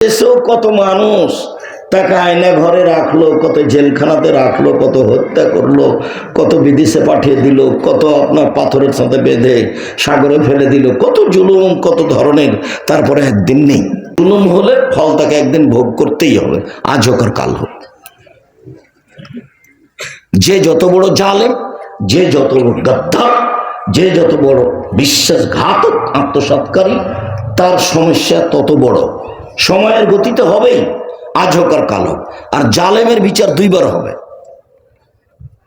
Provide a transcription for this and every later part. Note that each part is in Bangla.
দেশেও কত মানুষ। তাকে আয়না ঘরে রাখল, কত জেলখানাতে রাখল, কত হত্যা করল, কত বিদেশে পাঠিয়ে দিল, কত আপনার পাথরের সাথে বেঁধে সাগরে ফেলে দিল, কত জুলুম, কত ধরনের, তারপরে একদিন নেই। জুলুম হলে ফল তাকে একদিন ভোগ করতেই হবে, আজ হোক আর কাল হোক। যে যত বড় জালেম, যে যত বড় গাদ্দার, যে যত বড় বিশ্বাসঘাতক, আত্মসৎকারী, তার সমস্যা তত বড়। সময়ের গতিতে হবেই, আজ হোক আর কাল হোক। আর জালেমের বিচার দুইবার হবে।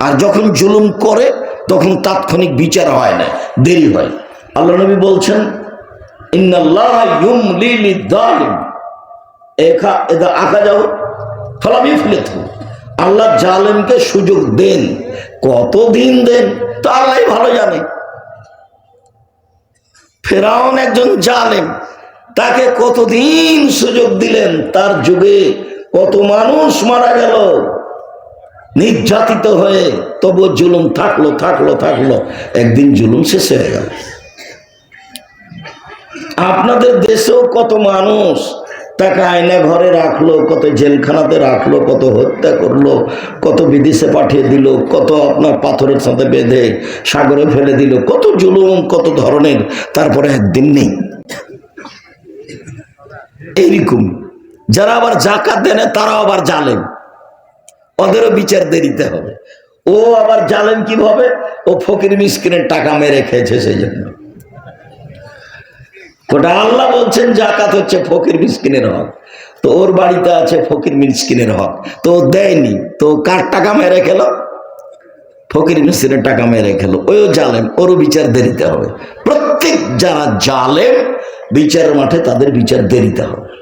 আর যখন জুলুম করে, তখন তাৎক্ষণিক বিচার হয় না, দেরি হয়। আল্লাহ নবী বলছেন আল্লাহ জালেমকে সুযোগ দেন। কতদিন দেন, তা আল্লাহ ভালো জানে। ফেরাউন একজন জালেম তাকে কতদিন সুযোগ দিলেন? তার যুগে কত মানুষ মারা গেল। নির্যাতিত হয়ে তবু জুলুম থাকল থাকল থাকল। একদিন জুলুম শেষ হয়ে গেল। আপনাদের দেশেও কত মানুষ তাকে আয়না ঘরে রাখল, কত জেলখানাতে রাখল, কত হত্যা করল, কত বিদেশে পাঠিয়ে দিল, কত আপনার পাথরের সাথে বেঁধে সাগরে ফেলে দিল, কত জুলুম, কত ধরনের, তারপরে একদিন নেই। এইরকম। যারা আবার জাকাত দেন তারাও আবার জালেম। ওদেরও বিচার দেরিতে হবে। ও আবার জালেম কীভাবে? ও ফকির মিসকিনের টাকা মেরে খেয়েছে সেই জন্য ওটা আল্লাহ বলছেন, জাকাত হচ্ছে ফকির মিসকিনের হক। তো ওর বাড়িতে আছে ফকির মিসকিনের হক। তো দেয়নি। তো কার টাকা মেরে খেলো? ফকির মিসকিনের টাকা মেরে খেলো। ওইও জালেম। ওরও বিচার দেরিতে হবে। প্রত্যেক যারা জালেম বিচারের মাঠে তাদের বিচার দেরিতে হবে।